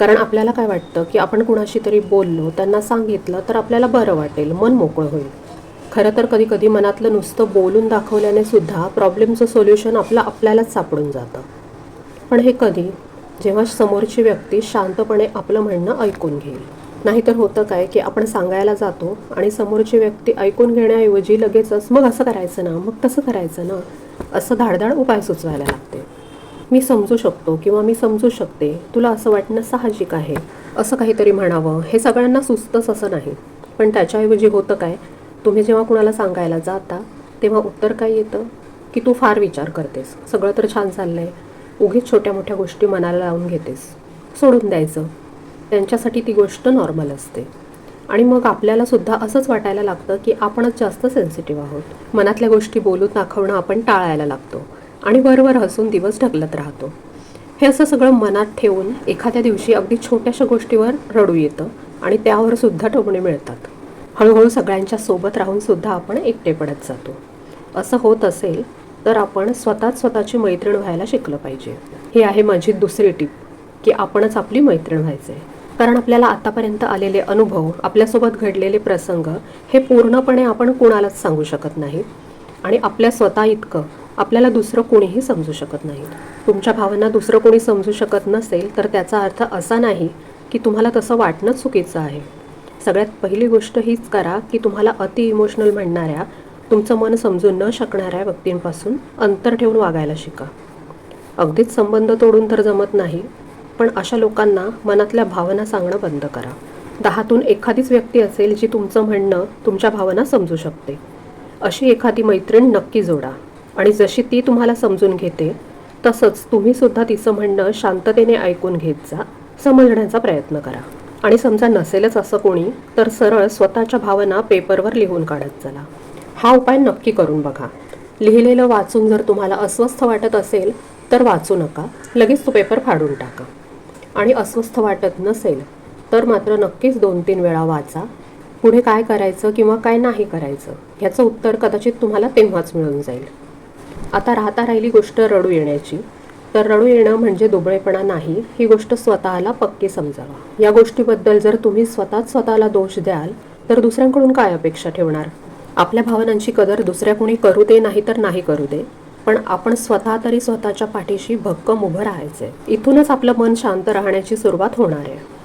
कारण आपल्याला काय वाटतं की आपण कुणाशी तरी बोललो त्यांना सांगितलं तर आपल्याला बरं वाटेल मन मोकळं होईल. खरं तर कधी कधी मनातलं नुसतं बोलून दाखवल्याने सुद्धा प्रॉब्लेमचं सोल्युशन आपलं आपल्यालाच सापडून जातं. पण हे कधी? जेव्हा समोरची व्यक्ती शांतपणे आपलं म्हणणं ऐकून घेईल. नाहीतर होतं काय की आपण सांगायला जातो आणि समोरची व्यक्ती ऐकून घेण्याऐवजी लगेचच मग असं करायचं ना? मग तसं करायचं ना? असं धाडधाड उपाय सुचवायला लागतो मी समजू शकतो किंवा मी समजू शकते तुला असं वाटणं साहजिक आहे असं काहीतरी म्हणावं हे सगळ्यांना सुचतंच असं नाही. पण त्याच्याऐवजी होतं काय? तुम्ही जेव्हा कुणाला सांगायला जाता तेव्हा उत्तर काय येतं? की तू फार विचार करतेस. सगळं तर छान चाललं आहे उगीच छोट्या मोठ्या गोष्टी मनाला लावून घेतेस. सोडून द्यायचं. त्यांच्यासाठी ती गोष्ट नॉर्मल असते. आणि मग आपल्याला सुद्धा असंच वाटायला लागतं की आपणच जास्त सेन्सिटिव्ह आहोत. मनातल्या गोष्टी बोलून दाखवणं आपण टाळायला लागतो. आणि वरवर हसून दिवस ढकलत राहतो. हे असं सगळं मनात ठेवून एखाद्या दिवशी अगदी छोट्याशा गोष्टीवर रडू येतं आणि त्यावर सुद्धा टोमणे मिळतात. हळूहळू सगळ्यांच्या सोबत राहून सुद्धा आपण एकटे पडत जातो. असं होत असेल तर आपण स्वतःच स्वतःची मैत्रीण व्हायला शिकलं पाहिजे. ही आहे माझी दुसरी टीप की आपणच आपली मैत्रीण व्हायचे कारण आपल्याला आतापर्यंत आलेले अनुभव आपल्यासोबत घडलेले प्रसंग हे पूर्णपणे आपण कुणालाच सांगू शकत नाही. आणि आपल्या स्वतः इतकं आपल्याला दुसरं कोणीही समजू शकत नाही. तुमच्या भावना दुसरं कोणी समजू शकत नसेल तर त्याचा अर्थ असा नाही की तुम्हाला तसं वाटणं चुकीचं आहे. सगळ्यात पहिली गोष्ट हीच करा की तुम्हाला अति इमोशनल म्हणणाऱ्या तुमचं मन समजून न शकणाऱ्या व्यक्तींपासून अंतर ठेवून वागायला शिका. अगदीच संबंध तोडून तर जमत नाही पण अशा लोकांना मनातल्या भावना सांगणं बंद करा. दहातून एखादीच व्यक्ती असेल जी तुमचं म्हणणं तुमच्या भावना समजू शकते. अशी एखादी मैत्रीण नक्की जोडा. आणि जशी ती तुम्हाला समजून घेते तसंच तुम्हीसुद्धा तिचं म्हणणं शांततेने ऐकून घेत जा समजण्याचा प्रयत्न करा. आणि समजा नसेलच असं कोणी तर सरळ स्वतःच्या भावना पेपरवर लिहून काढत चला. हा उपाय नक्की करून बघा. लिहिलेलं वाचून जर तुम्हाला अस्वस्थ वाटत असेल तर वाचू नका. लगेच तो पेपर फाडून टाका. आणि अस्वस्थ वाटत नसेल तर मात्र नक्कीच दोन तीन वेळा वाचा. पुढे काय करायचं किंवा काय नाही करायचं ह्याचं उत्तर कदाचित तुम्हाला तेव्हाच मिळून जाईल. आता राहता राहिली गोष्ट रडू येण्याची. तर रडू येणं म्हणजे दुबळेपणा नाही ही गोष्ट स्वतःला पक्की समजावा. या गोष्टीबद्दल जर तुम्ही स्वतःच स्वतःला दोष द्याल तर दुसऱ्यांकडून काय अपेक्षा ठेवणार? आपल्या भावनांची कदर दुसऱ्या कोणी करू दे नाही तर नाही करू दे. पण आपण स्वतः तरी स्वतःच्या पाठीशी भक्कम उभं राहायचे इथूनच आपलं मन शांत राहण्याची सुरुवात होणार आहे.